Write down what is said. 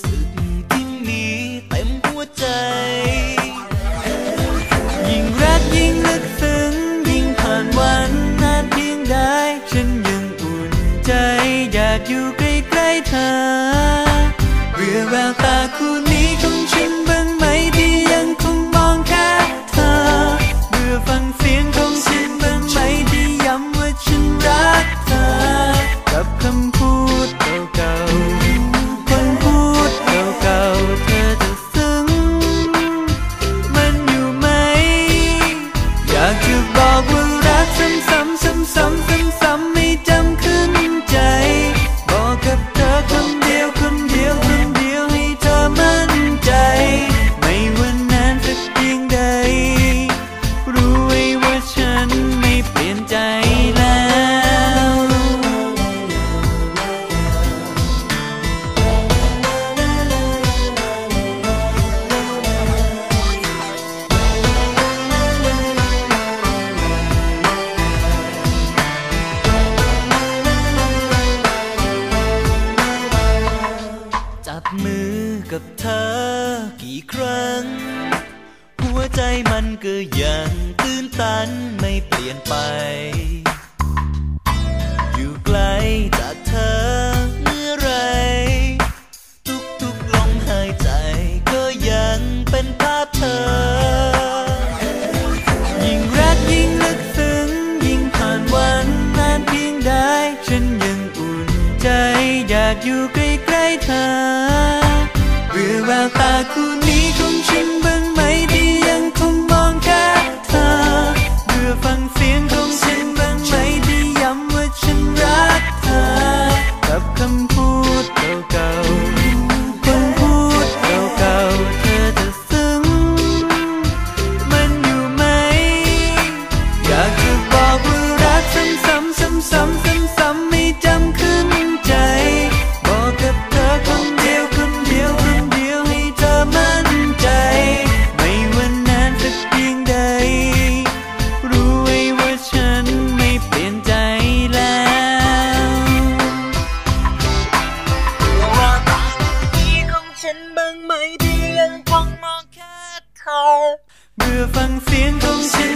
สึกที่มีเต็มหัวใจ ยิ่งรักยิ่งลึกซึ้งยิ่งผ่านวันนานเพียงใดฉันยังอุ่นใจ อยากอยู่ใกล้ๆเธอเรื่อแววตาคู่นี้ของฉันบ้างไหมที่ยังคงมองแค่เธอเบื่อฟังเสียงของฉันบ้างไหมที่ย้ำว่าฉันรักเธอกับคำพูด มือกับเธอกี่ครั้ง หัวใจมันก็ยังตื้นตันไม่เปลี่ยนไป อยู่ไกลจากเธอเมื่อไร ทุกๆลมหายใจก็ยังเป็นภาพเธอ ยิ่งรักยิ่งลึกซึ้งยิ่งผ่านวันนานเพียงใดฉันยังอุ่นใจอยากอยู่ใกล้ๆเธอ đưa vang tiếng công sinh